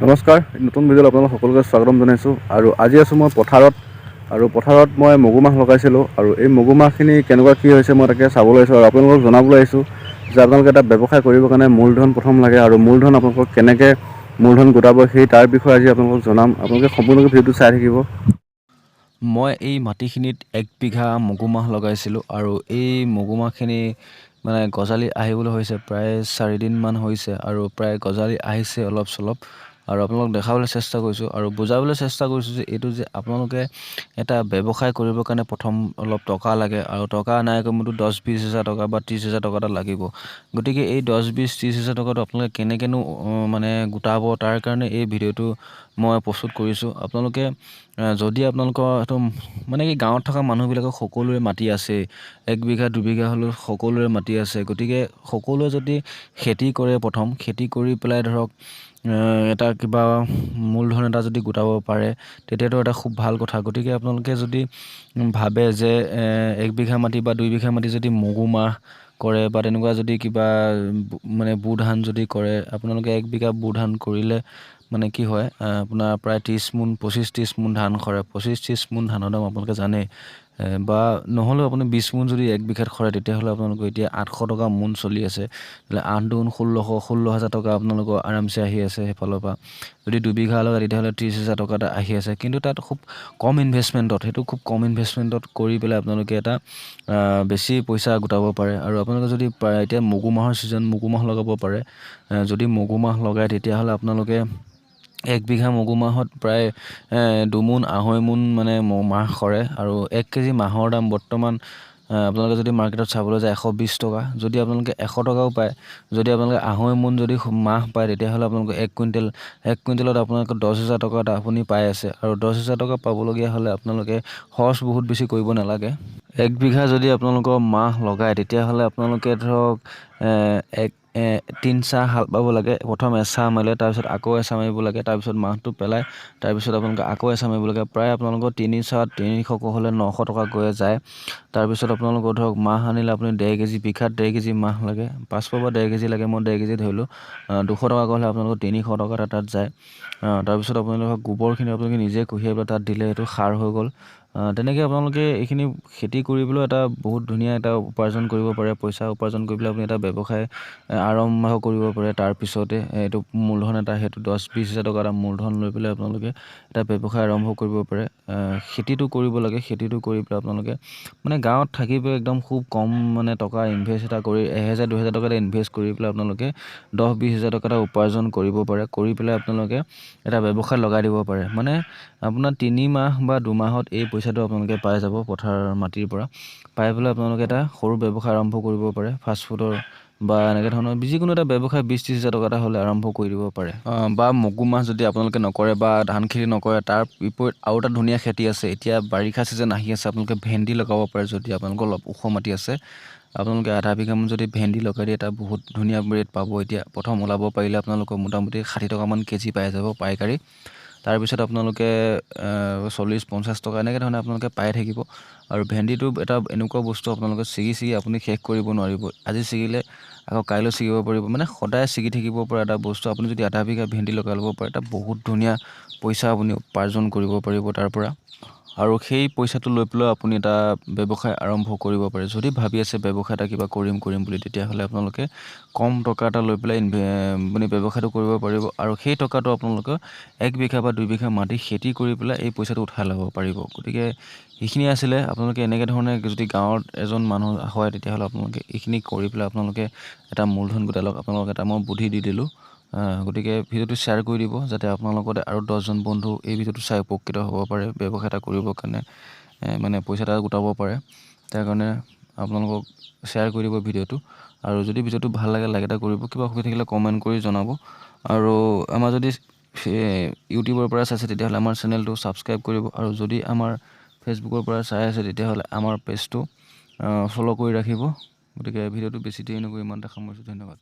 নমস্কাৰ নতুন ভিডিঅ'ত আপোনালোক সকলোকে স্বাগতম জনাইছোঁ। আৰু আজি আছোঁ মই পথাৰত আৰু পথাৰত মই মগুমাহ লগাইছিলোঁ। আৰু এই মগুমাহখিনি কেনেকুৱা কি হৈছে মই তাকে চাবলৈ আহিছোঁ আৰু আপোনালোকক জনাবলৈ আহিছোঁ যে আপোনালোকে এটা ব্যৱসায় কৰিবৰ কাৰণে মূলধন প্ৰথম লাগে আৰু মূলধন আপোনালোকক কেনেকৈ মূলধন গোটাব সেই তাৰ বিষয়ে আজি আপোনালোকক জনাম। আপোনালোকে সম্পূৰ্ণকৈ ভিডিঅ'টো চাই থাকিব। মই এই মাটিখিনিত এক বিঘা মগুমাহ লগাইছিলোঁ আৰু এই মগুমাহখিনি মানে গজালি আহিবলৈ হৈছে প্ৰায় চাৰিদিনমান হৈছে আৰু প্ৰায় গজালি আহিছে অলপ চলপ। আৰু আপোনালোকক দেখাবলৈ চেষ্টা কৰিছোঁ আৰু বুজাবলৈ চেষ্টা কৰিছোঁ যে এইটো যে আপোনালোকে এটা ব্যৱসায় কৰিবৰ কাৰণে প্ৰথম অলপ টকা লাগে আৰু টকা নাই কমেওতো দহ বিছ হাজাৰ টকা বা ত্ৰিছ হাজাৰ টকা এটা লাগিব। গতিকে এই দহ বিছ ত্ৰিছ হাজাৰ টকাটো আপোনালোকে কেনেকৈনো মানে গোটাব তাৰ কাৰণে এই ভিডিঅ'টো মই প্ৰস্তুত কৰিছোঁ। আপোনালোকে যদি আপোনালোকৰ এইটো মানে কি গাঁৱত থকা মানুহবিলাকৰ সকলোৰে মাটি আছে এক বিঘা দুবিঘা হ'লেও সকলোৰে মাটি আছে গতিকে সকলোৱে যদি খেতি কৰে প্ৰথম খেতি কৰি পেলাই ধৰক এটা কিবা মূলধন এটা যদি গোটাব পাৰে তেতিয়াতো এটা খুব ভাল কথা। গতিকে আপোনালোকে যদি ভাবে যে এক বিঘা মাটি বা দুই বিঘা মাটি যদি মগুমাহ কৰে বা তেনেকুৱা যদি কিবা মানে বু ধান যদি কৰে আপোনালোকে এক বিঘা বু ধান কৰিলে মানে কি হয় আপোনাৰ প্ৰায় ত্ৰিছ মোন পঁচিছ ত্ৰিছ মোন ধান সৰে। পঁচিছ ত্ৰিছ মোন ধানৰ দাম আপোনালোকে জানেই। বা নহ'লেও আপুনি বিছ মোন যদি এক বিঘাত সৰে তেতিয়াহ'লে আপোনালোকৰ এতিয়া আঠশ টকা মোন চলি আছে। আঠ দুগুণ ষোল্লশ ষোল্ল হাজাৰ টকা আপোনালোকৰ আৰামছে আহি আছে সেইফালৰ পৰা। যদি দুবিঘা লগায় তেতিয়াহ'লে ত্ৰিছ হাজাৰ টকা এটা আহি আছে। কিন্তু তাত খুব কম ইনভেষ্টমেণ্টত সেইটো খুব কম ইনভেষ্টমেণ্টত কৰি পেলাই আপোনালোকে এটা বেছি পইচা গোটাব পাৰে। আৰু আপোনালোকে যদি এতিয়া মগু মাহৰ ছিজন মগু মাহ লগাব পাৰে যদি মগু মাহ লগায় তেতিয়াহ'লে আপোনালোকে এক বিঘা মগু মাহত প্ৰায় দুমোন আঢ়ৈ মোন মানে মাহ সৰে আৰু এক কেজি মাহৰ দাম বৰ্তমান আপোনালোকে যদি মাৰ্কেটত চাবলৈ যায় এশ বিছ টকা। যদি আপোনালোকে এশ টকাও পায় যদি আপোনালোকে আঢ়ৈ মোন যদি মাহ পায় তেতিয়াহ'লে আপোনালোকে এক কুইণ্টেল এক কুইণ্টেলত আপোনালোকে দহ হাজাৰ টকা এটা আপুনি পাই আছে। আৰু দহ হাজাৰ টকা পাবলগীয়া হ'লে আপোনালোকে খৰচ বহুত বেছি কৰিব নালাগে। এক বিঘা যদি আপোনালোকৰ মাহ লগায় তেতিয়াহ'লে আপোনালোকে ধৰক এক তিন চাহ হাল বাব লাগে প্ৰথম এচাহ মাৰিলে তাৰপিছত আকৌ এচাহ মাৰিব লাগে তাৰপিছত মাহটো পেলাই তাৰপিছত আপোনালোকে আকৌ এচাহ মাৰিব লাগে। প্ৰায় আপোনালোকৰ তিনি চাহ তিনিশকৈ হ'লে নশ টকা গৈয়ে যায়। তাৰপিছত আপোনালোকৰ ধৰক মাহ আনিলে আপুনি ডেৰ কেজি বিঘাত ডেৰ কেজি মাহ লাগে পাঁচশ বা ডেৰ কেজি লাগে মই ডেৰ কেজি ধৰিলোঁ। দুশ টকা হ'লে আপোনালোকৰ তিনিশ টকা এটা তাত যায়। তাৰপিছত আপোনালোকৰ গোবৰখিনি আপোনালোকে নিজে পেলাই তাত দিলে সেইটো সাৰ হৈ গ'ল। তেনেকৈ আপোনালোকে এইখিনি খেতি কৰিবলৈও এটা বহুত ধুনীয়া এটা উপাৰ্জন কৰিব পাৰে পইচা উপাৰ্জন কৰি পেলাই আপুনি এটা ব্যৱসায় আৰম্ভ কৰিব পাৰে। তাৰপিছতে এইটো মূলধন এটা সেইটো দহ বিছ হাজাৰ টকা এটা মূলধন লৈ পেলাই আপোনালোকে এটা ব্যৱসায় আৰম্ভ কৰিব পাৰে। খেতিটো কৰিব লাগে খেতিটো কৰি পেলাই আপোনালোকে মানে গাঁৱত থাকি পেলাই একদম খুব কম মানে টকা ইনভেষ্ট এটা কৰি এহেজাৰ দুহেজাৰ টকা এটা ইনভেষ্ট কৰি পেলাই আপোনালোকে দহ বিছ হাজাৰ টকা এটা উপাৰ্জন কৰিব পাৰে কৰি পেলাই আপোনালোকে এটা ব্যৱসায় লগাই দিব পাৰে। মানে আপোনাৰ তিনি মাহ বা দুমাহত এই পইচাটো আপোনালোকে পাই যাব পথাৰৰ মাটিৰ পৰা। পাই পেলাই আপোনালোকে এটা সৰু ব্যৱসায় আৰম্ভ কৰিব পাৰে ফাষ্টফুডৰ বা এনেকৈ ধৰণৰ যিকোনো এটা ব্যৱসায় বিছ ত্ৰিছ হাজাৰ টকা এটা হ'লে আৰম্ভ কৰি দিব পাৰে। বা মগু মাহ যদি আপোনালোকে নকৰে বা ধান খেতি নকৰে, তাৰ বিপৰীত আৰু এটা ধুনীয়া খেতি আছে। এতিয়া বাৰিষা ছিজন আহি আছে, আপোনালোকে ভেন্দি লগাব পাৰে যদি আপোনালোকৰ অলপ ওখ মাটি আছে। আপোনালোকে আধা বিঘামান যদি ভেন্দি লগাই দিয়ে এটা বহুত ধুনীয়া ৰেট পাব। এতিয়া প্ৰথম ওলাব পাৰিলে আপোনালোকৰ মোটামুটি ষাঠি টকামান কেজি পাই যাব পাইকাৰী। তাৰপিছত আপোনালোকে চল্লিছ পঞ্চাছ টকা এনেকৈ ধৰণে আপোনালোকে পাই থাকিব। আৰু ভেন্দিটো এটা এনেকুৱা বস্তু আপোনালোকে ছিগি ছিগি আপুনি শেষ কৰিব নোৱাৰিব। আজি ছিগিলে আকৌ কাইলৈ ছিগিব পাৰিব। মানে সদায় ছিগি থাকিব পৰা এটা বস্তু। আপুনি যদি আধা বিঘা ভেন্দি লগাই ল'ব পাৰে এটা বহুত ধুনীয়া পইচা আপুনি উপাৰ্জন কৰিব পাৰিব তাৰ পৰা। আৰু সেই পইচাটো লৈ পেলাই আপুনি এটা ব্যৱসায় আৰম্ভ কৰিব পাৰে। যদি ভাবি আছে ব্যৱসায় এটা কিবা কৰিম কৰিম বুলি তেতিয়াহ'লে আপোনালোকে কম টকা এটা লৈ পেলাই ইনভে মানে ব্যৱসায়টো কৰিব পাৰিব আৰু সেই টকাটো আপোনালোকে এক বিঘা বা দুই বিঘা মাটি খেতি কৰি পেলাই এই পইচাটো উঠাই ল'ব পাৰিব। গতিকে এইখিনি আছিলে। আপোনালোকে এনেকৈ ধৰণে যদি গাঁৱত এজন মানুহ হয় তেতিয়াহ'লে আপোনালোকে এইখিনি কৰি পেলাই আপোনালোকে এটা মূলধন গোটাই লওক। আপোনালোক এটা মই বুদ্ধি দি দিলোঁ। গতিকে ভিডিঅ'টো শ্বেয়াৰ কৰি দিব যাতে আপোনাৰ লগতে আৰু দহজন বন্ধু এই ভিডিঅ'টো চাই উপকৃত হ'ব পাৰে ব্যৱসায় এটা কৰিবৰ কাৰণে মানে পইচা এটা গোটাব পাৰে। তাৰ কাৰণে আপোনালোকক শ্বেয়াৰ কৰি দিব ভিডিঅ'টো আৰু যদি ভিডিঅ'টো ভালো লাগে লাইক এটা কৰিব, কিবা অসুবিধা থাকিলে কমেণ্ট কৰি জনাব। আৰু আমাৰ যদি ইউটিউবৰ পৰা চাইছে তেতিয়াহ'লে আমাৰ চেনেলটো ছাবস্ক্ৰাইব কৰিব। আৰু যদি আমাৰ ফেচবুকৰ পৰা চাই আছে তেতিয়াহ'লে আমাৰ পেজটো ফ'ল' কৰি ৰাখিব। গতিকে ভিডিঅ'টো বেছি দেৰি নকৰি ইমানতে সামৰিছোঁ। ধন্যবাদ।